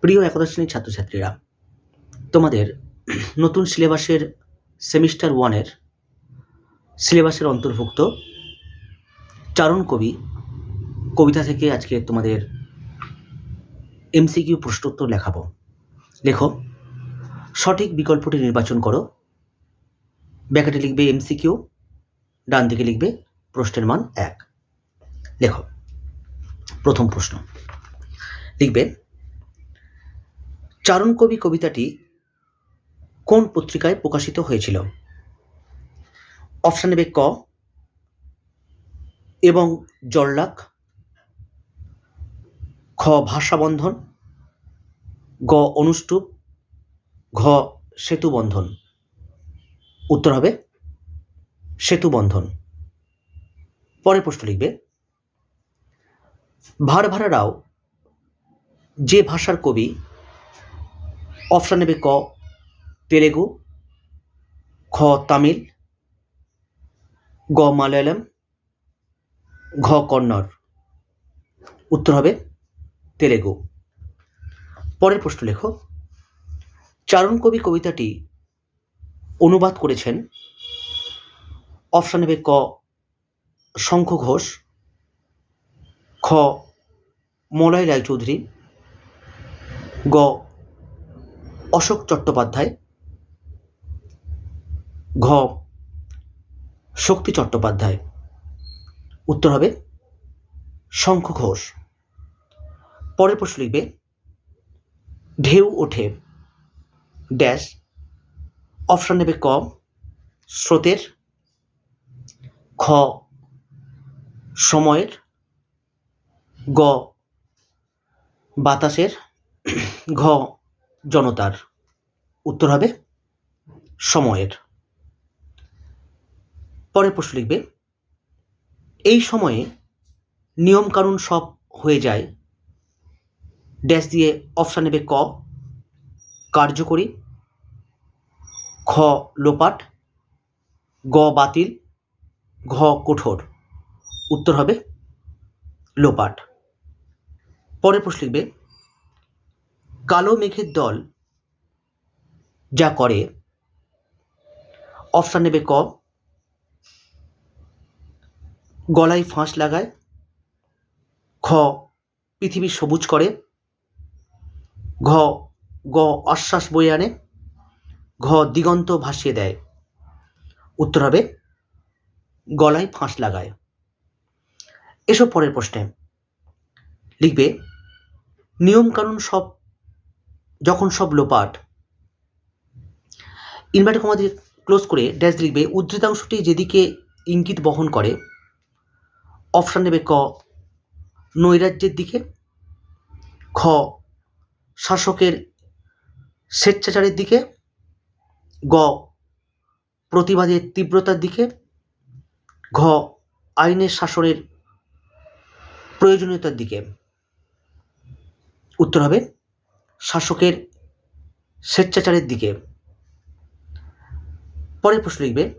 প্রিয় একাদশ শ্রেণির ছাত্রছাত্রীরা, তোমাদের নতুন সিলেবাসের সেমিস্টার ওয়ানের সিলেবাসের অন্তর্ভুক্ত চারণ কবি, কবিতা থেকে আজকে তোমাদের এমসিকিউ প্রশ্নোত্তর লেখাবো। লেখো, সঠিক বিকল্পটি নির্বাচন করো। ব্যাকেটে লিখবে এমসিকিউ, ডান দিকে লিখবে প্রশ্নের মান এক। লেখো, প্রথম প্রশ্ন। লিখবে চারণ কবি কবিতাটি কোন পত্রিকায় প্রকাশিত হয়েছিল? অপশান নেবে ক, এবং জল্লাক খ ভাষাবন্ধন, গ অনুষ্টুপ, ঘ সেতুবন্ধন। উত্তর হবে সেতুবন্ধন। পরে প্রশ্ন লিখবে ভারভারা রাও যে ভাষার কবি অপশান নেবে ক, তেলেগু, খ, তামিল, গ, মালয়ালম, ঘ, কন্নড়। উত্তর হবে তেলেগু। পরের প্রশ্ন লেখো। চারণ কবি কবিতাটি অনুবাদ করেছেন। অপশান নেবে ক, শঙ্খ ঘোষ, খ মলয় রায়চৌধুরী গ অশোক চট্টোপাধ্যায়, ঘ, শক্তি চট্টোপাধ্যায়। উত্তর হবে শঙ্খ ঘোষ। পরের প্রশ্ন লিখবে, ঢেউ ওঠে, ড্যাশ, অপশান নেবে ক, স্রোতের, খ, সময়ের, গ, বাতাসের, ঘ জনতার উত্তর হবে সময়ের। পরের প্রশ্ন লিখবে, এই সময়ে নিয়মকানুন সব হয়ে যায়, ড্যাশ দিয়ে অপশান নেবে ক, কার্যকরী, খ, লোপাট, গ, বাতিল, ঘ, কঠোর। উত্তর হবে লোপাট। পরের প্রশ্ন লিখবে কালো মেঘের দল যা করে। অপশান নেবে ক। গলায় ফাঁস লাগায়। খ, পৃথিবী সবুজ করে। ঘ, গ আশ্বাস বয়ে আনে। ঘ, দিগন্ত ভাসিয়ে দেয়। উত্তর হবে, গলায় ফাঁস লাগায়। এসব পরের প্রশ্নে। লিখবে, নিয়মকানুন সব যখন সব লোপাট। ইনভার্টার কমা দিয়ে ক্লোজ করে ড্যাশ লিখবে, উদ্ধৃতাংশটি যেদিকে ইঙ্গিত বহন করে, অপশান নেবে ক, নৈরাজ্যের দিকে, খ, শাসকের স্বেচ্ছাচারের দিকে, গ, প্রতিবাদের তীব্রতার দিকে, ঘ, আইনের শাসনের প্রয়োজনীয়তার দিকে। উত্তর হবে শাসকের স্বেচ্ছাচারের দিকে। পরের প্রশ্ন লিখবে,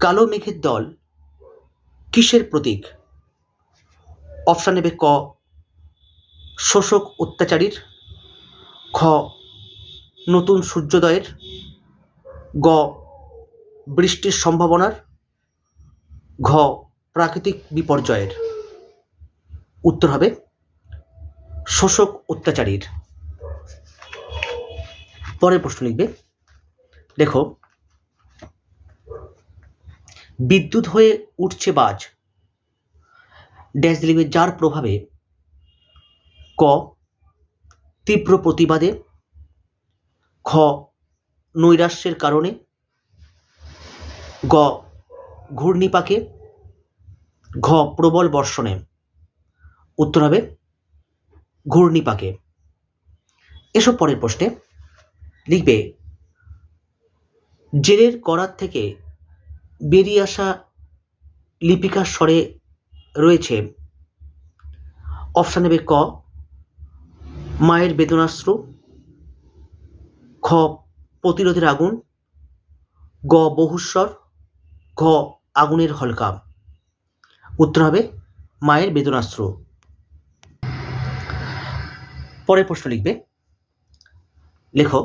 কালো মেঘের দল কিসের প্রতীক? অপশান নেবে ক, শোষক অত্যাচারীর, খ, নতুন সূর্যোদয়ের, গ, বৃষ্টির সম্ভাবনার, ঘ, প্রাকৃতিক বিপর্যয়ের। উত্তর হবে, শোষক অত্যাচারীর। পরের প্রশ্ন লিখবে। দেখো, বিদ্যুৎ হয়ে উঠছে বাজ। ড্যাশ লিখবে যার প্রভাবে ক, তীব্র প্রতিবাদে, খ, নৈরাশ্যের কারণে, গ, ঘূর্ণিপাকে, ঘ, প্রবল বর্ষণে। উত্তর হবে ঘূর্ণিপাকে। এসব পরের প্রশ্নে। লিখবে, জেলের করার থেকে বেরিয়ে আসা লিপিকার স্বরে রয়েছে, অপশান নেবে ক, মায়ের বেদনাশ্রু খ, প্রতিরোধের আগুন, গ, বহুস্বর, ঘ, আগুনের হলকা। উত্তর হবে, মায়ের বেদনাশ্রু পরের প্রশ্ন লিখবে, লেখো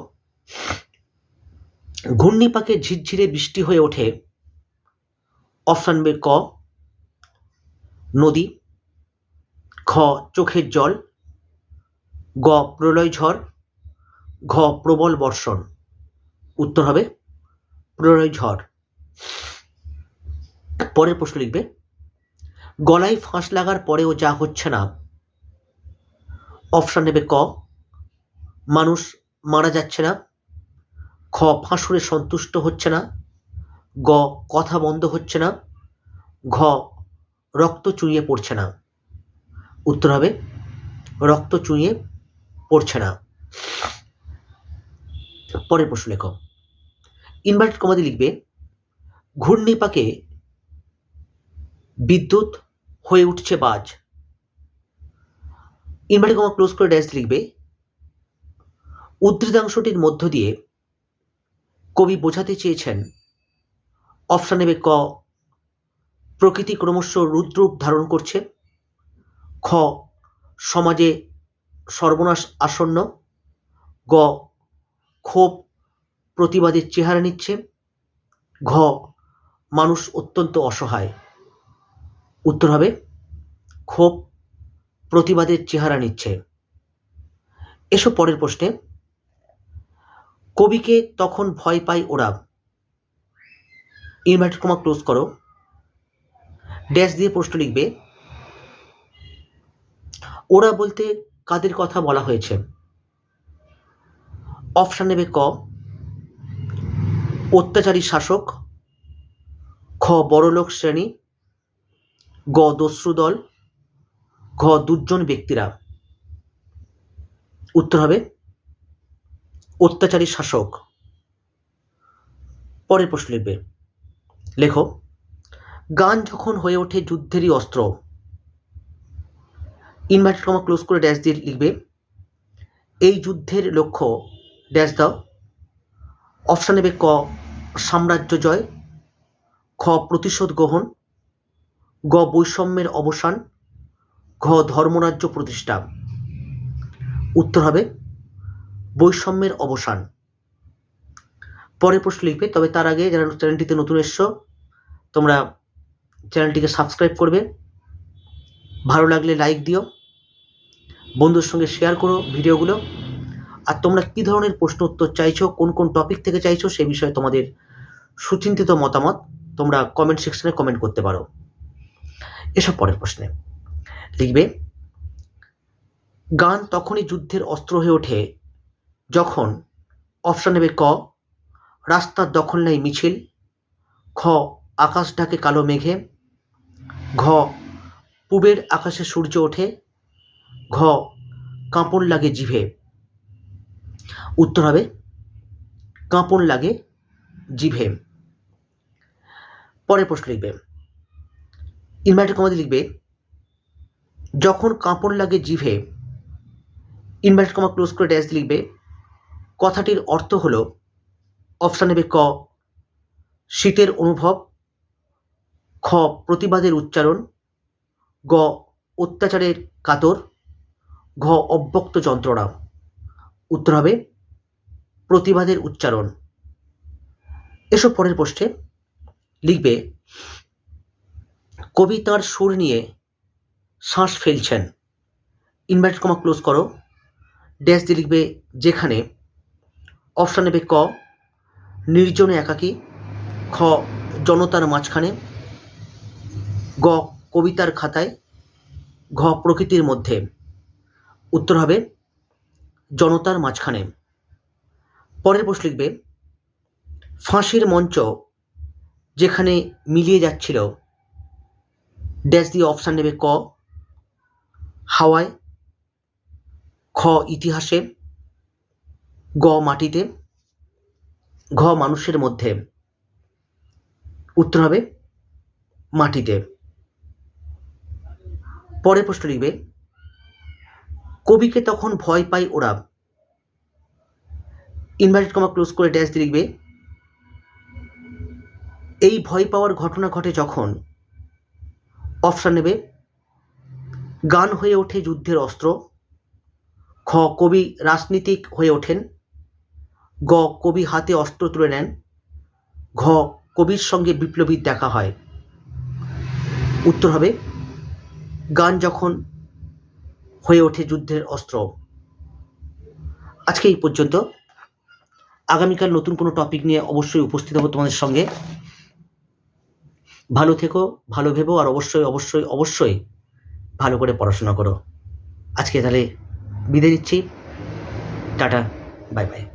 ঘূর্ণিপাকে ঝিরঝিরে বৃষ্টি হয়ে ওঠে অপশান ক, নদী খ চোখের জল, গ, প্রলয় ঝড়, ঘ, প্রবল বর্ষণ। উত্তর হবে প্রলয় ঝড়। পরের প্রশ্ন লিখবে, গলায় ফাঁস লাগার পরেও যা হচ্ছে না। অপশান নেবে ক, মানুষ মারা যাচ্ছে না। খ, ফাঁসুরে সন্তুষ্ট হচ্ছে না। গ, কথা বন্ধ হচ্ছে না। ঘ, রক্ত চুইয়ে পড়ছে না। উত্তর হবে, রক্ত চুইয়ে পড়ছে না। পরের প্রশ্ন লেখ। ইনভার্টেড কমাদি লিখবে, ঘূর্ণিপাকে বিদ্যুৎ হয়ে উঠছে বাজ। ইনভার্টেড কমা ক্লোজ করে ড্যাশ লিখবে, উদ্ধৃতাংশটির মধ্য দিয়ে কবি বোঝাতে চেয়েছেন অপশান ক, প্রকৃতি ক্রমশ রুদ্রূপ ধারণ করছে, খ, সমাজে সর্বনাশ আসন্ন, গ, ক্ষোভ প্রতিবাদের চেহারা নিচ্ছে, ঘ, মানুষ অত্যন্ত অসহায়। উত্তর হবে, ক্ষোভ প্রতিবাদের চেহারা নিচ্ছে। এসব পরের প্রশ্নে। কবিকে তখন ভয় পায় ওরা। ইনভার্টেড কমা ক্লোজ করো। ড্যাশ দিয়ে প্রশ্ন লিখবে, ওরা বলতে কাদের কথা বলা হয়েছে? অপশান নেবে ক, অত্যাচারী শাসক খ বড়লোক শ্রেণি, গ, দস্যু দল, ঘ দুজন ব্যক্তিরা। উত্তর হবে অত্যাচারী শাসক। পরের প্রশ্ন লিখবে। লেখো, গান যখন হয়ে ওঠে যুদ্ধেরই অস্ত্র। ইনভার্টেড কমা ক্লোজ করে ড্যাশ দিয়ে লিখবে, এই যুদ্ধের লক্ষ্য ড্যাশ দাও। অপশান নেবে ক, সাম্রাজ্য জয় খ প্রতিশোধ গ্রহণ, গ, বৈষম্যের অবসান, ঘ, ধর্মরাজ্য প্রতিষ্ঠা। উত্তর হবে বৈষম্যের অবসান। পরের প্রশ্ন লিখবে, তবে তার আগে যারা চ্যানেলটিতে নতুন এসছো, তোমরা চ্যানেলটিকে সাবস্ক্রাইব করবে। ভালো লাগলে লাইক দিও বন্ধুর সঙ্গে শেয়ার করো ভিডিওগুলো। আর তোমরা কী ধরনের প্রশ্ন উত্তর চাইছো, কোন কোন টপিক থেকে চাইছো, সে বিষয়ে তোমাদের সুচিন্তিত মতামত তোমরা কমেন্ট সেকশনে কমেন্ট করতে পারো। এসব পরের প্রশ্নে। লিখবে, গান তখনই যুদ্ধের অস্ত্র হয়ে ওঠে যখন অপশান নেবে ক রাস্তার দখল নেই মিছিল। খ আকাশ ঢাকে কালো মেঘে। ঘ, পূবের আকাশে সূর্য ওঠে। ঘ, কাঁপন লাগে জিভে। উত্তর হবে, কাঁপন লাগে জিভে। পরের প্রশ্ন লিখবে। ইনভার্টেড কমাতে লিখবে, যখন কাঁপন লাগে জিভে ইনভার্টেড কমা ক্লোজ করে ড্যাশ লিখবে কথাটির অর্থ হল অপশান নেবে ক, শীতের অনুভব, খ, প্রতিবাদের উচ্চারণ, গ, অত্যাচারের কাতর, ঘ, অব্যক্ত যন্ত্রণা। উত্তর হবে প্রতিবাদের উচ্চারণ। এসব পরের পোস্টে লিখবে কবি তাঁর সুর নিয়ে শ্বাস ফেলছেন। ইনভার্ট কমা ক্লোজ করো। ড্যাশ দিয়ে লিখবে, যেখানে অপশান নেবে ক, নির্জনে একাকী, খ, জনতার মাঝখানে, গ, কবিতার খাতায়, ঘ, প্রকৃতির মধ্যে। উত্তর হবে জনতার মাঝখানে। পরের প্রশ্ন লিখবে, ফাঁসির মঞ্চ যেখানে মিলিয়ে যাচ্ছিল, ড্যাশ দিয়ে অপশান নেবে ক, হাওয়ায়, খ, ইতিহাসে গ মাটিতে, ঘ মানুষের মধ্যে। উত্তর হবে মাটিতে। পরের প্রশ্ন লিখবে, কবিকে তখন ভয় পাই ওরা। ইনভার্টেড কমা ক্লোজ করে ড্যাশ দিয়ে লিখবে, এই ভয় পাওয়ার ঘটনা ঘটে যখন অপশান নেবে, গান হয়ে ওঠে যুদ্ধের অস্ত্র, খ কবি রাজনীতিক হয়ে ওঠেন গ কবি হাতে অস্ত্র তুলে নেন। ঘ কবির সঙ্গে বিপ্লবীর দেখা হয়। উত্তর হবে, গান যখন হয়ে ওঠে যুদ্ধের অস্ত্র। আজকে এই পর্যন্ত। আগামীকাল নতুন কোনো টপিক নিয়ে অবশ্যই উপস্থিত হব তোমাদের সঙ্গে। ভালো থেকো, ভালো ভেবো, আর অবশ্যই অবশ্যই অবশ্যই ভালো করে পড়াশোনা করো। আজকে তাহলে বিদায় নিচ্ছি। Tata, bye bye.